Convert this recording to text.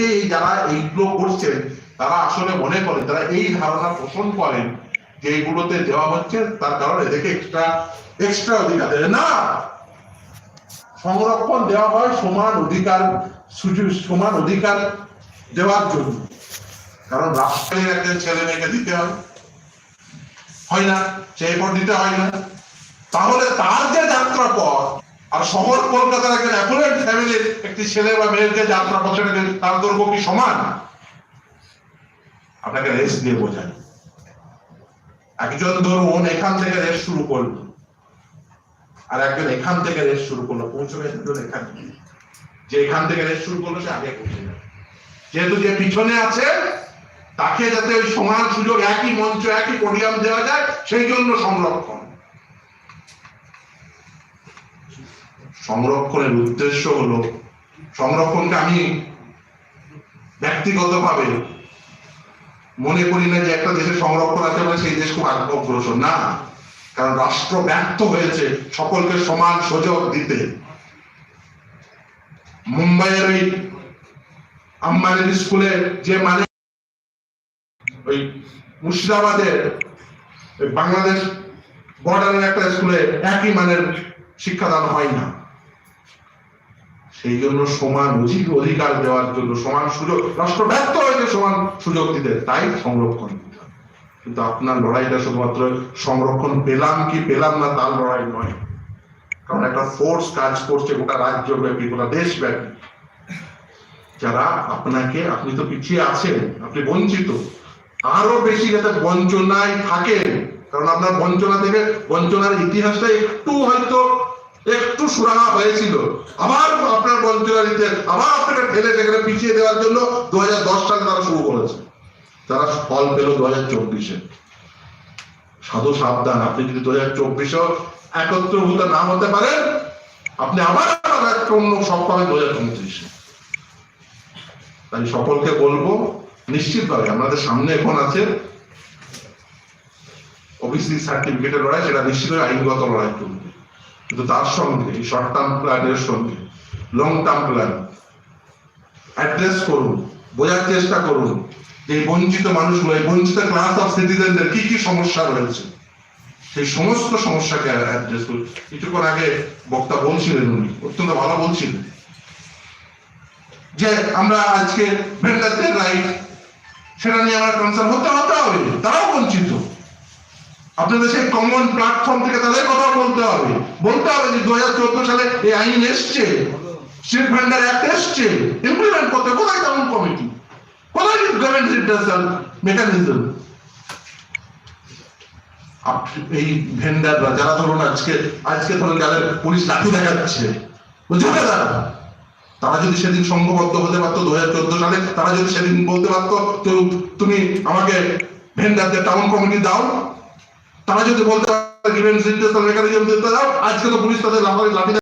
অনেকে এই যারা এইগুলো করছেন, তারা আসলে মনে করেন তারা এই ধারণা পোষণ করেন যে এইগুলোতে দেওয়া হচ্ছে, তার কারণ এদেরকে এক্সট্রা এক্সট্রা অধিকার দেয়। না! সংরক্ষণ দেওয়া হয় সমান অধিকার সমান অধিকার দেওয়ার জন্য। কারণ রাষ্ট্রের একজন ছেলে মেয়েকে দিতে হয়। হয় না? সেই পর দিতে হয় না। তাহলে তার যে যাত্রা পথ আর শহর কলকাতার একজন অ্যাফুলেন্ট ফ্যামিলির একটি ছেলে বা মেয়েকে যে যাত্রা পথের তার দৈর্ঘ্য কি সমান? আপনাকে রেস দিয়ে বোঝাই। একজন ধরুন এখান থেকে রেস শুরু করল। আর একজন এখান থেকে রেস শুরু করল। পৌঁছবে দুজন এখানে যে এখান থেকে রেস শুরু করল, সে আগে পৌঁছে যেহেতু যে পিছনে আছে, তাকে যাতে ওই সমান সুযোগ একই মঞ্চ, একই পোডিয়াম দেওয়া যায়, সেই জন্য সংরক্ষণ। সংরক্ষণের উদ্দেশ্য হলো, সংরক্ষণকে আমি ব্যক্তিগতভাবে মনে করি না যে একটা দেশের সংরক্ষণ আছে বলে সেই দেশ খুব অগ্রসর না, কারণ রাষ্ট্র ব্যর্থ হয়েছে সকলকে সমান সুযোগ দিতে। মুম্বাইয়ের ওই আম্বানির স্কুলে যে মানে ওই মুর্শিদাবাদের বাংলাদেশ বর্ডারের একটা স্কুলে একই মানের শিক্ষাদান হয় না। সেই জন্য সমান অধিক অধিকার দেওয়ার জন্য, সমান সুযোগ রাষ্ট্র ব্যর্থ হয়েছে সমান সুযোগ দিতে, তাই সংরক্ষণ। কিন্তু আপনার লড়াইটা শুধুমাত্র সংরক্ষণ পেলাম কি পেলাম না, তার লড়াই নয়। কারণ একটা ফোর্স কাজ করছে গোটা রাজ্য ব্যাপী গোটা দেশ ব্যাপী যারা আপনাকে, আপনি তো পিছিয়ে আছেন, আপনি বঞ্চিত। আরও বেশি যাতে বঞ্চনায় থাকেন, কারণ আপনার বঞ্চনা থেকে, বঞ্চনার ইতিহাসটা একটু হয়তো একটু সুরাহা হয়েছিল। আবার আপনার বঞ্চনা দিতে আবার আপনাকে ঠেলে ঠেলে পিছিয়ে দেওয়ার জন্য দু সালে তারা শুরু করেছে। তারা ফল পেল দু হাজার চব্বিশে। সাধু সাবধান, আপনি যদি দু হাজার চব্বিশেও একত্রভূত না হতে পারেন, আপনি আবার একটা অন্য সব পাবেন দু হাজার পঁয়ত্রিশে তাই সকলকে বলব, নিশ্চিতভাবে আমাদের সামনে এখন আছে ওবিসি সার্টিফিকেটের লড়াই, সেটা নিশ্চিতভাবে আইনগত লড়াই চলবে। কিন্তু তার সঙ্গে, এই শর্ট টার্ম প্ল্যানের সঙ্গে লং টার্ম প্ল্যান অ্যাড্রেস করুন, বোঝার চেষ্টা করুন যে বঞ্চিত মানুষগুলো, এই বঞ্চিত ক্লাস অফ সিটিজেনদের কি কি সমস্যা রয়েছে। সেই সমস্ত সমস্যাকে অ্যাড্রেস করুন। কিছুক্ষণ আগে বক্তা বলছিলেন উনি, অত্যন্ত ভালো বলছিলেন যে আমরা আজকে ভেন্ডারদের রাইট সেটা নিয়ে আমরা কনসার্ন হতে হতে হবে, তারাও বঞ্চিত। আপনাদের সেই কমন প্ল্যাটফর্ম থেকে তাদের কথা বলতে হবে। বলতে হবে যে দু হাজার চোদ্দ সালে এই আইন এসছে। ভেন্ডার অ্যাক্ট এসছে। ইমপ্লিমেন্ট করতে কোথায় তেমন কমিটি কোথায় গভর্নমেন্ট মেকানিজম এই ভেন্ডাররা যারা ধরুন আজকে আজকে ধরুন যাদের পুলিশ লাঠি দেখাচ্ছে। বুঝতে তারা তারা যদি সেদিন সংঘবদ্ধ হতে পারতো দু হাজার চোদ্দ সালে, তারা যদি সেদিন বলতে পারতো তুমি আমাকে ভেন্ডারদের টাউন কমিটি দাও তারা যদি বলতে পারে মেকানিজম দিতে দাও আজকে তো পুলিশ তাদের লাফারি লাঠি